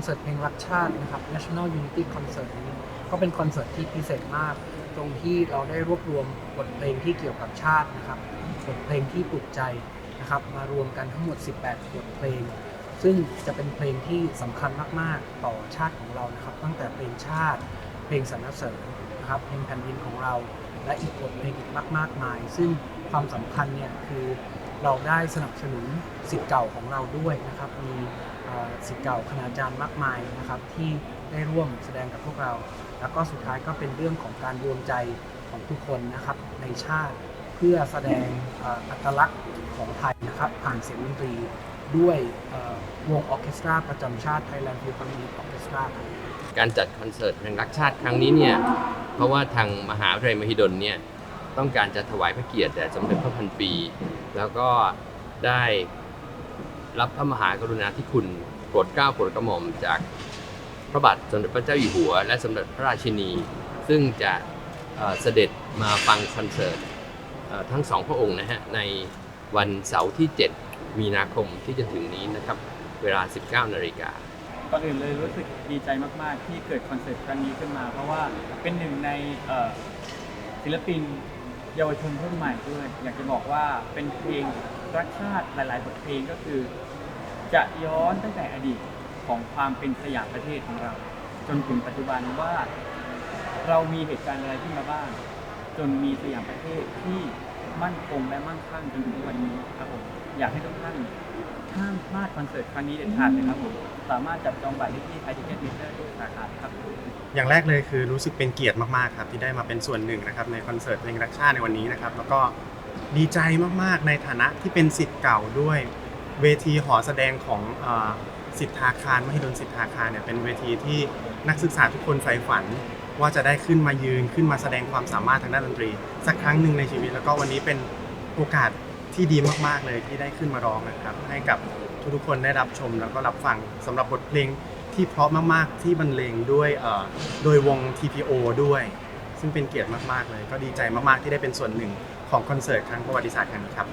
คอนเสิร์ตเพลงรักชาตินะครับ National Unity Concert นี้ก็เป็นคอนเสิร์ตที่พิเศษมาก ตรงที่เราได้รวบรวมบทเพลงที่เกี่ยวกับชาตินะครับบทเพลงที่ปลุกใจนะครับมารวมกันทั้งหมด 18 บทเพลง ซึ่งจะเป็นเพลงที่สำคัญมาก ๆ ต่อชาติของเรานะครับ ตั้งแต่เพลงชาติ เพลงสรรเสริญนะครับเพลงแผ่นดินของเรา และอีกบทเพลงอีกมาก ๆ มาย ซึ่งความสำคัญเนี่ยคือ เราได้สนับสนุนสิทธิ์เก่าของเราด้วยนะครับมีสิทธิ์เก่าคณาจารย์มากมายนะครับที่ได้ร่วมแสดงกับพวกเรา แล้วก็สุดท้ายก็เป็นเรื่องของการรวมใจของทุกคนนะครับในชาติเพื่อแสดงอัตลักษณ์ของไทยนะครับผ่านเสียงดนตรีด้วยวงออเคสตราประจำชาติ Thailand Philharmonic Orchestra ครับการจัดคอนเสิร์ตเพลงรักชาติครั้งนี้เนี่ยเพราะว่าทางมหาวิทยาลัยมหิดลเนี่ย ต้องการจะถวายพระเกียรติแด่สมเด็จพระพันปี แล้วก็ได้รับพระมหากรุณาธิคุณโปรดเกล้าโปรดกระหม่อมจากพระบาทสมเด็จพระเจ้าอยู่หัว และสมเด็จพระราชินี ซึ่งจะเสด็จมาฟังคอนเสิร์ตทั้งสองพระองค์นะฮะในวันเสาร์ที่ 7 มีนาคมที่จะถึงนี้นะครับ เวลา 19นาฬิกาก่อนอื่นเลยรู้สึกดีใจมาก ๆ ที่เกิดคอนเสิร์ตครั้งนี้ขึ้นมา เพราะว่าเป็นหนึ่งในศิลปิน เยาวชนรุ่นใหม่ด้วย อยากจะบอกว่าเป็นเพลงรักชาติหลาย ๆ บทเพลงก็คือ จะย้อนตั้งแต่อดีตของความเป็นสยามประเทศของเรา จนถึงปัจจุบันว่า เรามีเหตุการณ์อะไรขึ้นมาบ้าง จนมีสยามประเทศที่ มั่นคงและมั่งคั่งจนถึงวันนี้ครับผมอยากให้ทุกท่านห้ามพลาดคอนเสิร์ตครั้งนี้เด็ดขาดเลยครับผมสามารถจับจองบัตรได้ที่ไทยทิเก็ตมิเตอร์ทุกสาขาครับอย่างแรกเลยคือรู้สึกเป็นเกียรติมากๆครับที่ได้มาเป็นส่วนหนึ่งนะครับในคอนเสิร์ตเพลงรักชาติในวันนี้นะครับแล้วก็ดีใจมากๆในฐานะที่เป็นสิทธิ์เก่าด้วย เวทีหอแสดงของสิทธาคารมหิดลสิทธาคารเนี่ยเป็นเวทีที่นักศึกษาทุกคนใฝ่ฝัน ว่าจะได้ขึ้นมายืนขึ้นมาแสดงความสามารถทางด้านดนตรี สักครั้งหนึ่งในชีวิต แล้วก็วันนี้เป็นโอกาสที่ดีมากๆเลยที่ได้ขึ้นมาร้องนะครับ ให้กับทุกๆคนได้รับชมแล้วก็รับฟังสำหรับบทเพลงที่เพราะมากๆที่บรรเลงด้วยโดยวง TPO ด้วย ซึ่งเป็นเกียรติมากๆเลย ก็ดีใจมากๆที่ได้เป็นส่วนหนึ่งของคอนเสิร์ตครั้งประวัติศาสตร์ครั้งนี้ครับ